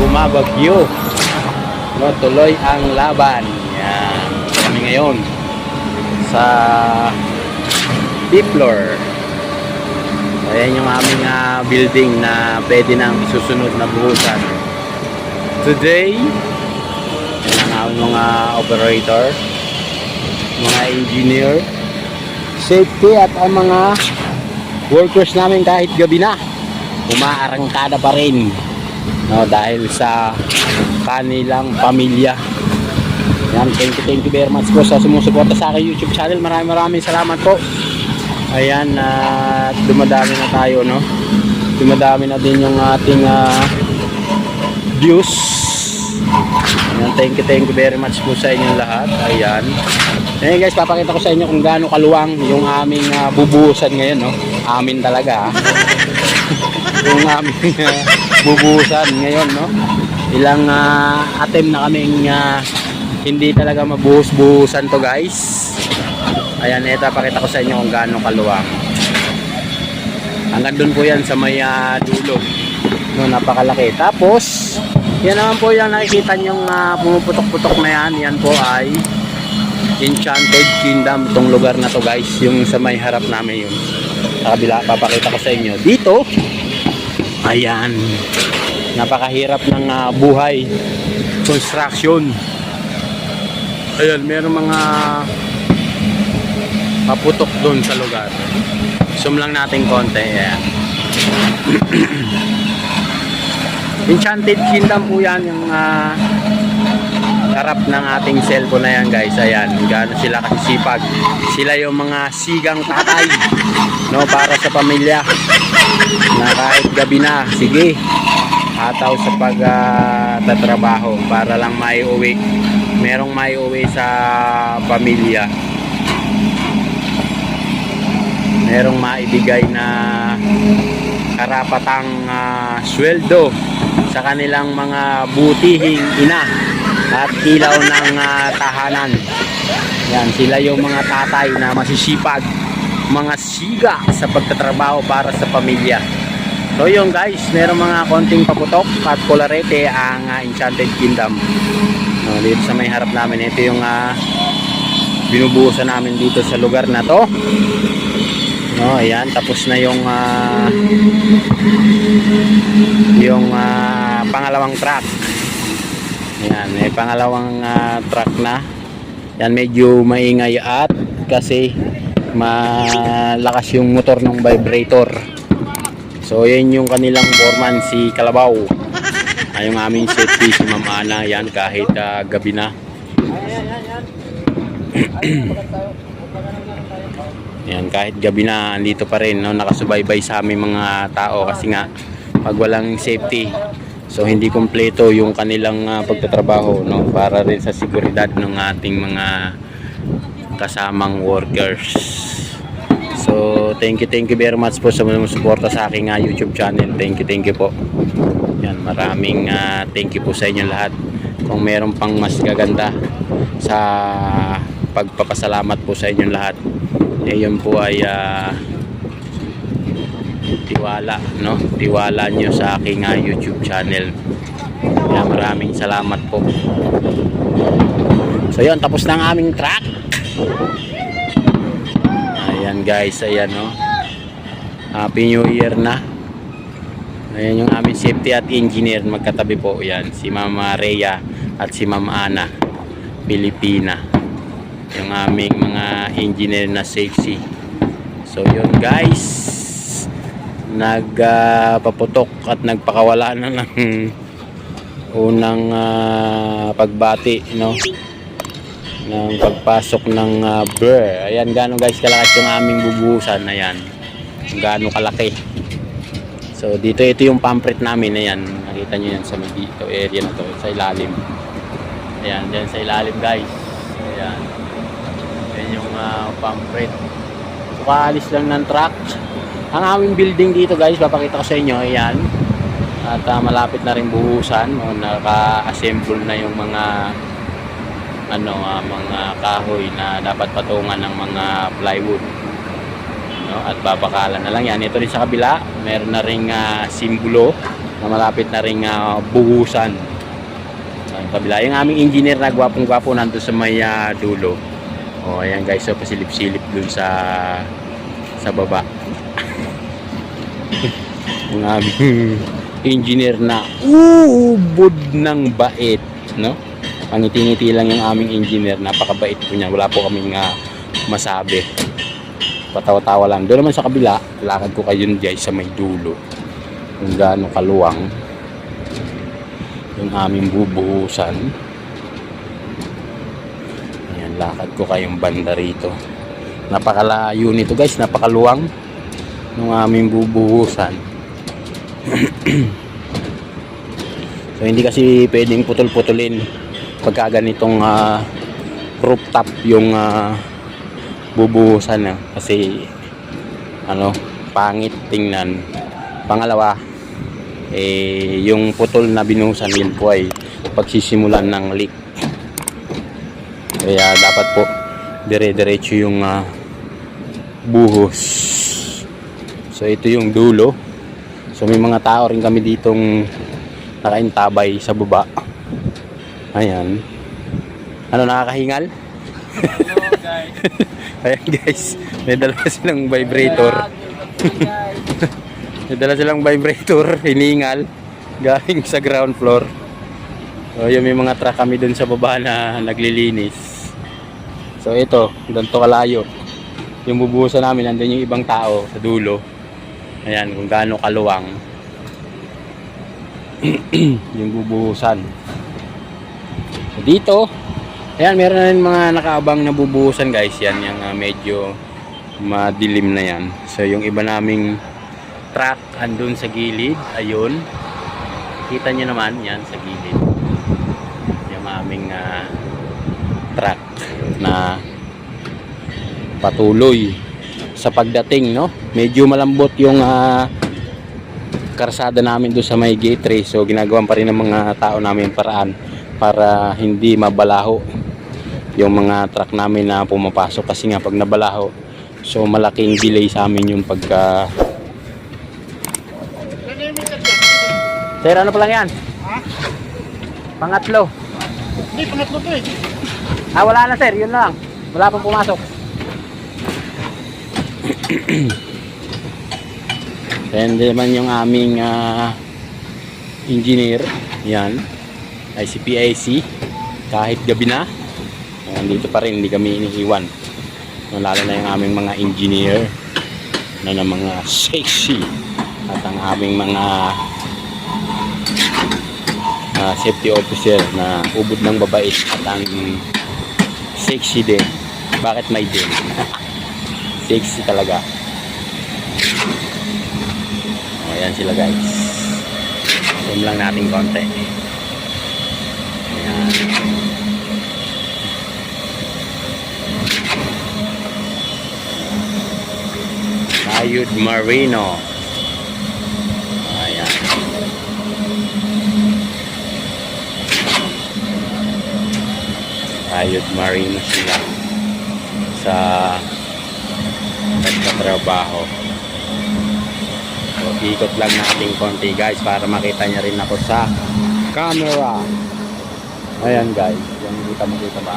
bumabagyo. No, tuloy ang laban. Yan. Kami ngayon sa D-floor. Ayan yung aming ah, building na pwede nang isusunod na buhusan. Today, yan ang mga operator, mga engineer, safety at ang mga workers namin kahit gabi na umaarangkada pa rin no, dahil sa kanilang pamilya yan, thank you, thank you very much po sa sumusuporta sa aking YouTube channel. Maraming maraming salamat po. Ayan, at dumadami na tayo, no? Dumadami na din yung ating ah, views. Ayan, thank you, thank you very much po sa inyong lahat. Ayan. Ayan guys, papakita ko sa inyo kung gaano kaluwang yung aming ah, bubuhusan ngayon, no? Amin talaga. yung aming ah, bubuhusan ngayon, no? Ilang ah, attempt na kaming ah, hindi talaga mabuhos-buhusan to guys. Ayan ito pakita ko sa inyo kung gaano kaluwang. Hanggang dun po yan sa may ah, dulo. No, napakalaki. Tapos yan naman po yung nakikita nyong uh, pumuputok-putok na yan. Yan po ay Enchanted Kingdom. Itong lugar na to guys. Yung sa may harap namin yun. Sa kabila papakita ko sa inyo. Dito ayan napakahirap ng ah, buhay construction Ayan, meron mga paputok doon sa lugar. Zoom lang natin konti. Ayan. Enchanted Kingdom po yan yung ah, harap ng ating cellphone na yan guys. Ayan, gaano sila kasisipag. Sila yung mga sigang tatay no, para sa pamilya na kahit gabi na, sige, ataw sa pagtatrabaho para lang maiuwi merong maiuwi sa pamilya merong maibigay na karapatang ah, sweldo sa kanilang mga butihing ina at ilaw ng ah, tahanan yan sila yung mga tatay na masisipag mga siga sa pagtatrabaho para sa pamilya So yun guys, meron mga konting paputok at polarete ang ah, Enchanted Kingdom. No, dito sa may harap namin, ito yung ah, binubuhusan namin dito sa lugar na to. No, ayan, tapos na yung ah, yung ah, pangalawang track. Ayan, may pangalawang ah, track na. Yan medyo maingay at kasi malakas yung motor ng vibrator. So, yan yung kanilang foreman, si Kalabaw. Ay, yung aming safety, si Ma'am Ana. Yan, kahit ah, gabi na. yan, kahit gabi na, andito pa rin. No? Nakasubaybay sa aming mga tao kasi nga, pag walang safety, so hindi kumpleto yung kanilang ah, pagtatrabaho no? para rin sa seguridad ng ating mga kasamang workers. So, thank you, thank you very much po sa mga suporta sa aking ah, YouTube channel. Thank you, thank you po. Yan, maraming ah, thank you po sa inyo lahat. Kung meron pang mas gaganda sa pagpapasalamat po sa inyo lahat. Eh, po ay ah, tiwala, no? Tiwala nyo sa aking ah, YouTube channel. Yan, maraming salamat po. So, yun, tapos na ang aming track. Ayan guys, ayan no. Happy New Year na. Ayan yung aming safety at engineer magkatabi po yan. Si Mama Rhea at si Mama Ana. Pilipina. Yung aming mga engineer na safety. So yun guys. Nagpaputok at nagpakawala na ng unang ah, pagbati no ng pagpasok ng uh, burr. Ayan, gaano guys kalakas yung aming bubuhusan. Ayan, gaano kalaki. So, dito ito yung pampret namin. Ayan, nakita nyo yan sa dito area na to, sa ilalim. Ayan, dyan sa ilalim guys. Ayan. Ayan yung uh, pampret. So, lang ng truck. Ang aming building dito guys, papakita ko sa inyo. Ayan. At uh, malapit na rin buhusan. No? Naka-assemble na yung mga ano ah, mga kahoy na dapat patungan ng mga plywood no at babakalan na lang yan ito rin sa kabila meron na ring ah, simbolo na malapit na ring ah, buhusan. Ang kabila. Yung aming engineer na gwapong-gwapo nandun sa may ah, dulo. O, ayan guys. So, pasilip-silip dun sa sa baba. Yung aming engineer na uubod ng bait. No? Pangiti-ngiti lang yung aming engineer. Napakabait po niya. Wala po kaming ah, masabi. Patawa-tawa lang. Doon naman sa kabila, lakad ko kayo guys sa may dulo. Kung gaano kaluwang yung aming bubuhusan. Ayan, lakad ko kayong banda rito. Napakalayo nito guys, napakaluwang ng aming bubuhusan. so hindi kasi pwedeng putol-putulin pagka ganitong ah, rooftop yung ah, bubuhusan na kasi ano pangit tingnan. Pangalawa eh yung putol na binuhusan yun po ay pagsisimulan ng leak. Kaya dapat po dire-diretso yung ah, buhos. So ito yung dulo so may mga tao rin kami ditong nakaintabay sa baba ayan ano nakakahingal Hello guys. Ayan guys, may dala silang vibrator. may dala silang vibrator, hiningal, galing sa ground floor. So yun, may mga truck kami dun sa baba na naglilinis. So ito, ganito kalayo. Yung bubuhusan namin, nandun yung ibang tao sa dulo. Ayan, kung gaano kaluwang. yung bubuhusan. So dito, Ayan, meron na rin mga nakaabang na bubuhusan guys. Yan, yung ah, medyo madilim na yan. So, yung iba naming truck andun sa gilid. Ayun. Kita nyo naman, yan, sa gilid. Yung aming ah, truck na patuloy sa pagdating, no? Medyo malambot yung ah, karsada namin doon sa may gate 3. So, ginagawan pa rin ng mga tao namin paraan para hindi mabalaho yung mga truck namin na pumapasok kasi nga pag nabalaho so malaking delay sa amin yung pagka Sir, ano pa lang yan? Ha? Pangatlo. Hindi, pangatlo to eh. Ah, wala na sir, yun lang. Wala pang pumasok. And naman yung aming ah, engineer, yan, ay si PIC, kahit gabi na, nandito pa rin, hindi kami iniiwan. Lalo na yung aming mga engineer na ng mga sexy at ang aming mga ah, safety officer na ubod ng babait at ang sexy din. Bakit may din? sexy talaga. O, ayan sila guys. Zoom lang natin konti. Ayan. Ayud Marino. Ayan. Ayud Marino sila sa nagtatrabaho. So, ikot lang natin konti guys para makita niya rin ako sa camera. Ayan guys, yung kita mo kita ba?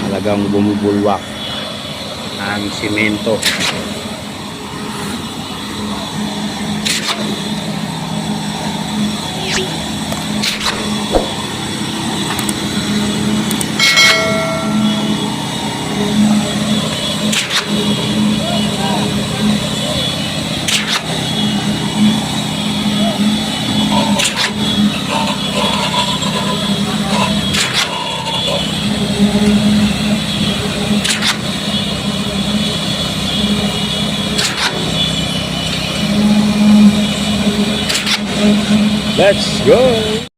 Talagang bumubulwak ang simento. Let's go!